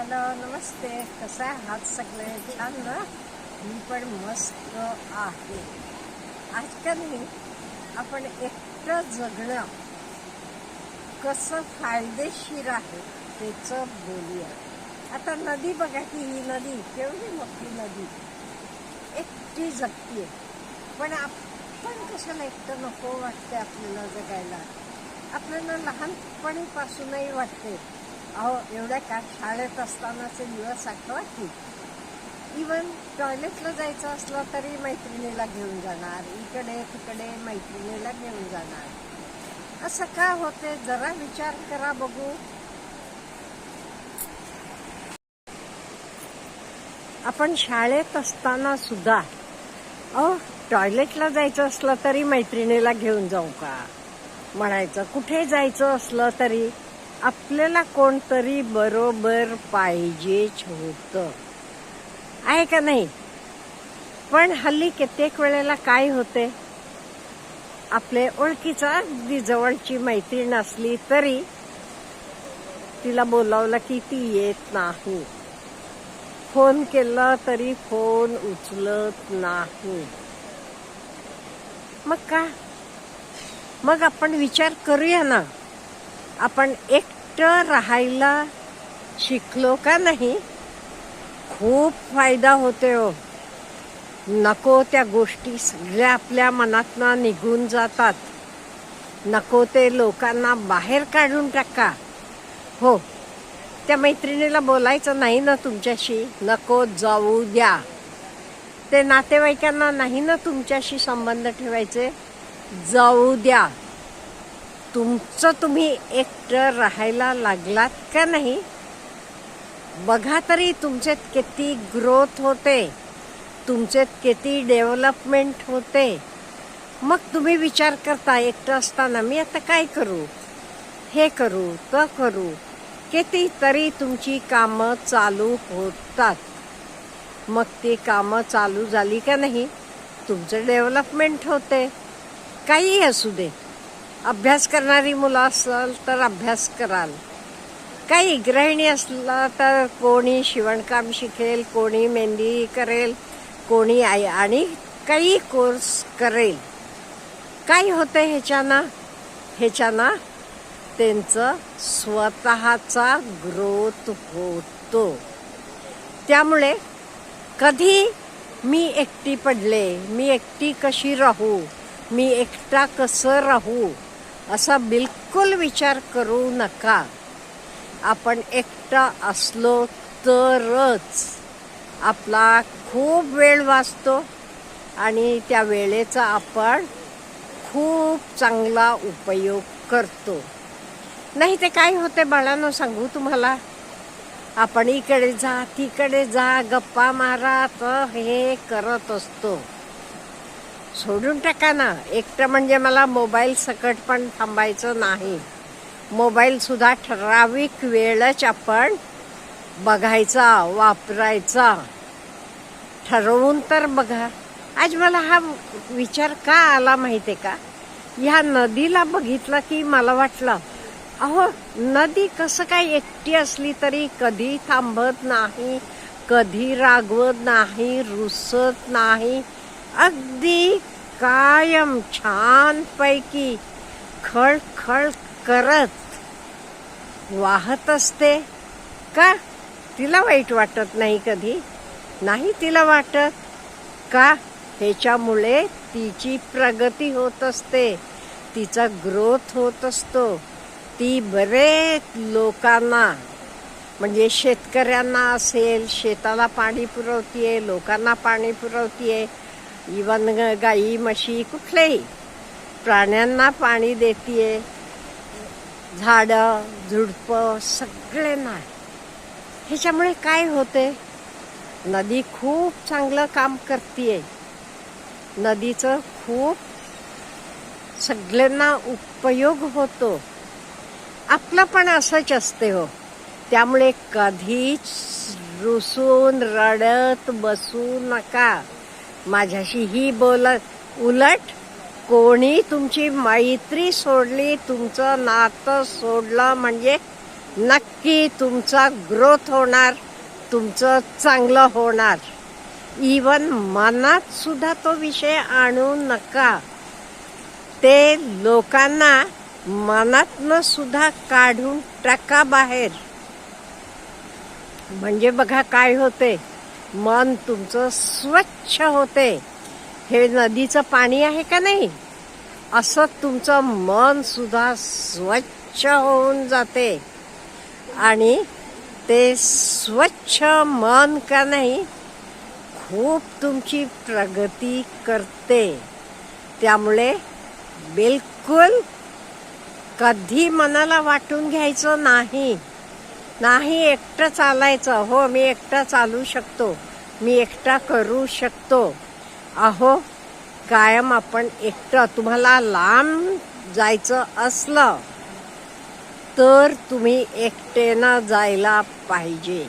Hello नमस्ते. कसं आहे हात सगळे? छान ना? मी पण मस्त आहे. आजकाल आपण एकटं जगणं कसं फायदेशीर आहे त्याचं बोलूया. आता नदी बघा की ही नदी केवढी मोठी नदी. एकटी जगतीये. पण आपण कशाला एकटं नको वाटते आपल्याला जगायला? आपल्याला लहानपणीपासूनही वाटते अहो एवढ्या का शाळेत असतानाचे दिवस आठवा की. इवन टॉयलेटला जायचं असलं तरी मैत्रिणीला घेऊन जाणार इकडे तिकडे मैत्रिणीला घेऊन जाणार. असं का होते जरा विचार करा बघू. आपण शाळेत असताना सुद्धा अहो टॉयलेटला जायचं असलं तरी मैत्रिणीला घेऊन जाऊ का? म्हणायचं कुठे जायचं असलं तरी आपल्याला कोणतरी बरोबर पाहिजेच होतं. आहे का नाही? पण हल्ली कित्येक वेळेला काय होते? आपले ओळखीचा अगदी जवळची मैत्रीण असली तरी तिला बोलावलं की ती येत नाही. फोन केला तरी फोन उचलत नाही. मग का? मग आपण विचार करूया ना. आपण एकटं राहायला शिकलो का नाही? खूप फायदा होते हो. नको त्या गोष्टी सगळ्या आपल्या मनातनं निघून जातात. नको ते लोकांना बाहेर काढून टाका. हो त्या मैत्रिणीला बोलायचं नाही ना तुमच्याशी? नको जाऊ द्या. ते नातेवाईकांना नाही ना तुमच्याशी संबंध ठेवायचे? जाऊ द्या. तुमचं तुम्ही एकटं राहायला लागलात का नाही? बघा तरी तुमच्यात किती ग्रोथ होते तुमच्यात किती डेव्हलपमेंट होते. मग तुम्ही विचार करता एकटं असताना मी आता काय करू? हे करू त करू. किती तरी तुमची कामं चालू होतात. मग ती कामं चालू झाली का नाही? तुमचं डेव्हलपमेंट होते. काही असू दे. अभ्यास करणारी मुलं असाल तर अभ्यास कराल. काही गृहिणी असला तर कोणी शिवणकाम शिकेल कोणी मेहंदी करेल कोणी आई आणि काही कोर्स करेल. काय होतं ह्याच्यानं? ह्याच्यानं त्यांचं स्वतःचा ग्रोथ होतो. त्यामुळे कधी मी एकटी पडले मी एकटी कशी राहू मी एकटा कसं राहू असा बिलकुल विचार करू नका. आपण एकटा असलो तरच आपला खूप वेळ वाचतो आणि त्या वेळेचा आपण खूप चांगला उपयोग करतो. नाही ते काय होते बाळांनो सांगू तुम्हाला? आपण इकडे जा तिकडे जा गप्पा मारा तर हे करत असतो. सोडून टाका ना. एकटं म्हणजे मला मोबाईल सकट पण थांबायचं नाही. मोबाईल सुद्धा ठराविक वेळच आपण बघायचा वापरायचा. ठरवून तर बघा. आज मला हा विचार का आला माहितीये का? ह्या नदीला बघितलं की मला वाटलं अहो नदी कसं काय एकटी असली तरी कधी थांबत नाही कधी रागवत नाही रुसत नाही. अगदी कायम छान पैकी खळ खळ करत वाहत असते. का? तिला वाईट वाटत नाही कधी? नाही तिला वाटत. का? ह्याच्यामुळे तिची प्रगती होत असते. तिचा ग्रोथ होत असतो. ती बरेच लोकांना म्हणजे शेतकऱ्यांना असेल शेताला पाणी पुरवतीये लोकांना पाणी पुरवतीये इवन गाई म्हशी कुठलेही प्राण्यांना पाणी देते झाडं झुडपं सगळ्यांना ह्याच्यामुळे काय होते नदी खूप चांगलं काम करते नदीचं खूप सगळ्यांना उपयोग होतो आपलं पण असंच असते हो त्यामुळे कधीच रुसून रडत बसू नका माझ्याशी ही बोलत उलट कोणी तुमची मैत्री सोडली तुमचं नातं सोडलं म्हणजे नक्की तुमचा ग्रोथ होणार तुमचं चांगलं होणार. इवन मनात सुद्धा तो विषय आणू नका. ते लोकांना मनातनं सुद्धा काढून टाका बाहेर. म्हणजे बघा काय होते मन तुमचं स्वच्छ होते. हे नदीचं पाणी आहे का नाही? असं तुमचं मन सुद्धा स्वच्छ होऊन जाते. आणि ते स्वच्छ मन का नाही खूप तुमची प्रगती करते. त्यामुळे बिलकुल कधी मनाला वाटून घ्यायचं नाही. नाही एकटं चालायचं. हो मी एकटा चालू शकतो. मी एकटा करू शकतो. अहो कायम आपण एकटं. तुम्हाला लांब जायचं असलं तर तुम्ही एकटेनं जायला पाहिजे.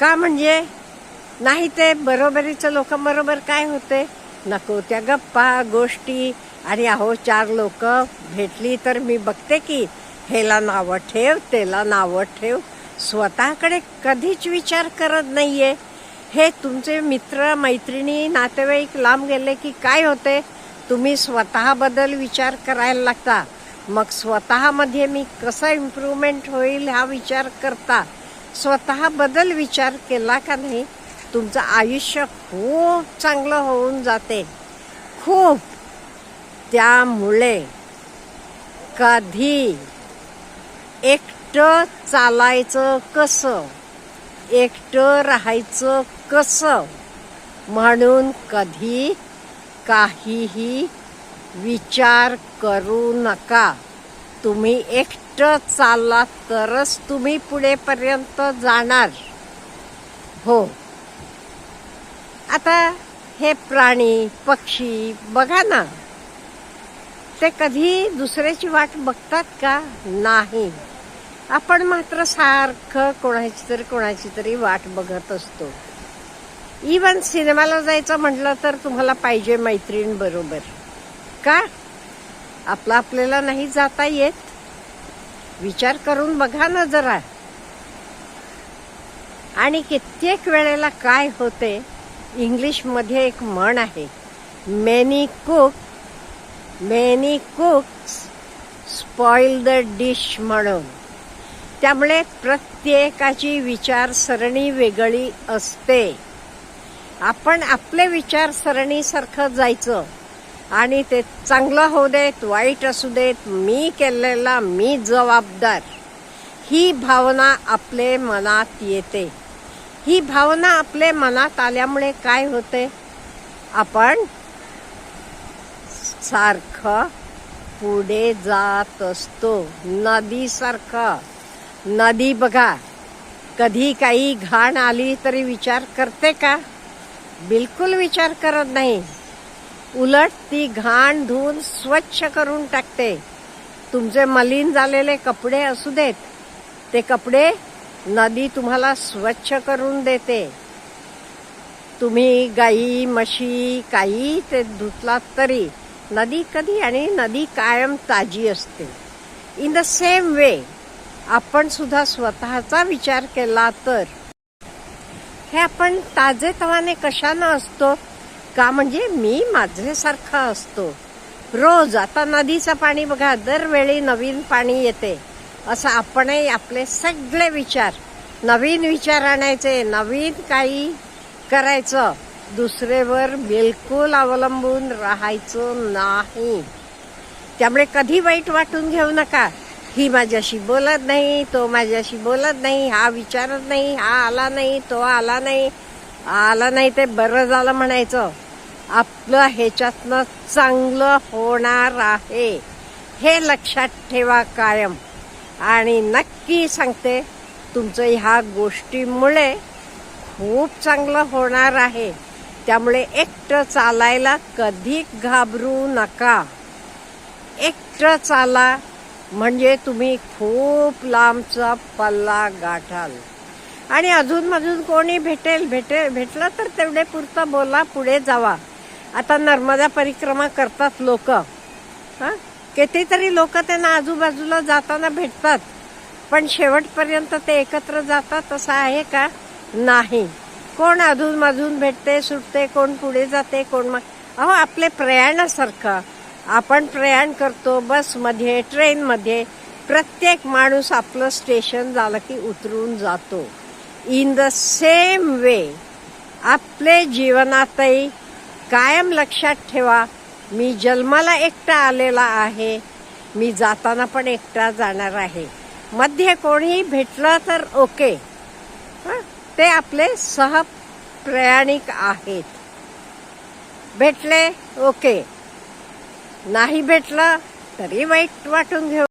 का म्हणजे? नाही ते बरोबरीचं लोकांबरोबर काय होते? नको त्या गप्पा गोष्टी. आणि अहो चार लोक भेटली तर मी बघते की हेला नावं ठेव तेला नावं ठेव. स्वतःकडे कधीच विचार करत नाहीये. हे तुमचे मित्र मैत्रिणी नातेवाईक लांब गेले की काय होते? तुम्ही स्वतःबद्दल विचार करायला लागता. मग स्वतःमध्ये मी कसं इम्प्रूव्हमेंट होईल हा विचार करता? स्वतःबद्दल विचार केला का नाही? तुमचं आयुष्य खूप चांगलं होऊन जाते. खूप. त्यामुळे कधी एकटं चालायचं कसं? एकटं राहायचं कसं? म्हणून कधी काहीही विचार करू नका. तुम्ही एकटं चाललात तरच तुम्ही पुढेपर्यंत जाणार. हो. आता हे प्राणी पक्षी बघा ना. ते कधी दुसऱ्याची वाट बघतात का? नाही. आपण मात्र सारखं कोणाची तरी कोणाची तरी वाट बघत असतो. इवन सिनेमाला जायचं म्हटलं तर तुम्हाला पाहिजे मैत्रीण बरोबर. का? आपलं आपल्याला नाही जाता येत. विचार करून बघा ना जरा. आणि कित्येक वेळेला काय होते? इंग्लिशमध्ये एक म्हण आहे. Many cook many cooks spoil the dish म्हणून. त्यामुळे प्रत्येकाची विचारसरणी वेगळी असते. आपण आपले विचारसरणीसारखं जायचं आणि ते चांगलं होऊ देत वाईट असू देत मी केलेला मी जबाबदार ही भावना आपले मनात येते. ही भावना आपले मनात आल्यामुळे काय होते? आपण सारखं पुढे जात असतो नदीसारखं. नदी बघा. कधी काही घाण आली तरी विचार करते का? बिलकुल विचार करत नाही. उलट ती घाण धुवून स्वच्छ करून टाकते. तुमचे मलिन झालेले कपडे असू देत. ते कपडे नदी तुम्हाला स्वच्छ करून देते. तुम्ही गाई म्हशी काही ते धुतलात तरी नदी कधी आणि नदी कायम ताजी असते. इन द सेम वे आपण सुद्धा स्वतःचा विचार केला तर. हे आपण ताजेतवाने कशानं असतो? का म्हणजे मी माझ्यासारखा असतो. रोज आता नदीचं पाणी बघा दरवेळी नवीन पाणी येते. असं आपणही आपले सगळे विचार नवीन विचार आणायचे नवीन काही करायचं. दुसरेवर बिलकुल अवलंबून राहायचं नाही. त्यामुळे कधी वाईट वाटून घेऊ नका. ही माझ्याशी बोलत नाही तो माझ्याशी बोलत नाही हा विचारत नाही हा आला नाही तो आला नाही. आला नाही ते बरं झालं म्हणायचं. आपलं ह्याच्यातनं चांगलं होणार आहे. हे लक्षात ठेवा कायम. आणि नक्की सांगते तुमचं ह्या गोष्टीमुळे खूप चांगलं होणार आहे. त्यामुळे एकटं चालायला कधी घाबरू नका. एकटं चाला म्हणजे तुम्ही खूप लांबचा पल्ला गाठाल. आणि अजूनमधून कोणी भेटेल भेटेल भेटलं तर तेवढे पुरतं बोला पुढे जावा. आता नर्मदा परिक्रमा करतात लोक. हां? कितीतरी लोक त्यांना आजूबाजूला जाताना भेटतात. पण शेवटपर्यंत ते एकत्र जातात असं आहे का? नाही. कोण अजून मधून भेटते सुटते कोण पुढे जाते कोण मग अहो आपले प्रयाणासारखं. आपण प्रयाण करतो बसमध्ये ट्रेनमध्ये. प्रत्येक माणूस आपलं स्टेशन झालं की उतरून जातो. इन द सेम वे आपले जीवनातही कायम लक्षात ठेवा मी जन्माला एकटा आलेला आहे मी जाताना पण एकटा जाणार आहे. मध्ये कोणीही भेटलं तर ओके. ते आपले सहप्रयाणिक आहेत. भेटले ओके. नाही भेटलं तरी वाईट वाटून घेऊ.